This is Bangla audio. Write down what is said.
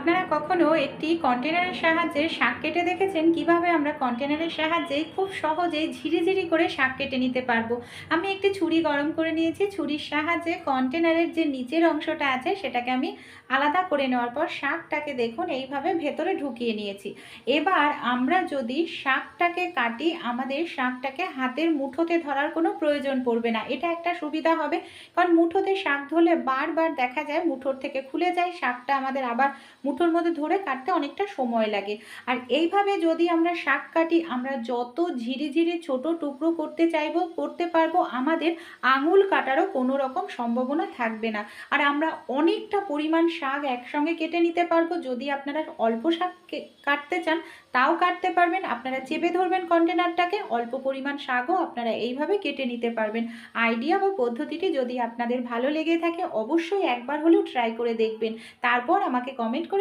আপনারা কখনো একটি কন্টেনারের সাহায্যে শাক কেটে দেখেছেন? কীভাবে আমরা কন্টেনারের সাহায্যে খুব সহজেই ঝিরিঝিরি করে শাক কেটে নিতে পারব? আমি একটি ছুরি গরম করে নিয়েছি। ছুরির সাহায্যে কন্টেনারের যে নিচের অংশটা আছে, সেটাকে আমি আলাদা করে নেওয়ার পর শাকটাকে দেখুন, এইভাবে ভেতরে ঢুকিয়ে নিয়েছি। এবার আমরা যদি শাকটাকে কাটি, আমাদের শাকটাকে হাতের মুঠোতে ধরার কোনো প্রয়োজন পড়বে না। এটা একটা সুবিধা হবে, কারণ মুঠোতে শাক ধরলে বারবার দেখা যায়, মুঠোর থেকে খুলে যায়, শাকটা আমাদের আবার মুঠোর মধ্যে ধরে কাটতে অনেকটা সময় লাগে। আর এইভাবে যদি আমরা শাক কাটি, আমরা যত ঝিরিঝিরি ছোট টুকরো করতে চাইব, করতে পারব, আমাদের আঙুল কাটারও কোনো রকম সম্ভাবনা থাকবে না। আর আমরা অনেকটা পরিমাণ শাক একসঙ্গে কেটে নিতে পারব। যদি আপনারা অল্প শাক কাটতে চান, তাও কাটতে পারবেন। আপনারা চেপে ধরবেন কন্টেনারটাকে, অল্প পরিমাণ শাকও আপনারা এইভাবে কেটে নিতে পারবেন। আইডিয়া বা পদ্ধতিটি যদি আপনাদের ভালো লেগে থাকে, অবশ্যই একবার হলেও ট্রাই করে দেখবেন। তারপর আমাকে কমেন্ট করে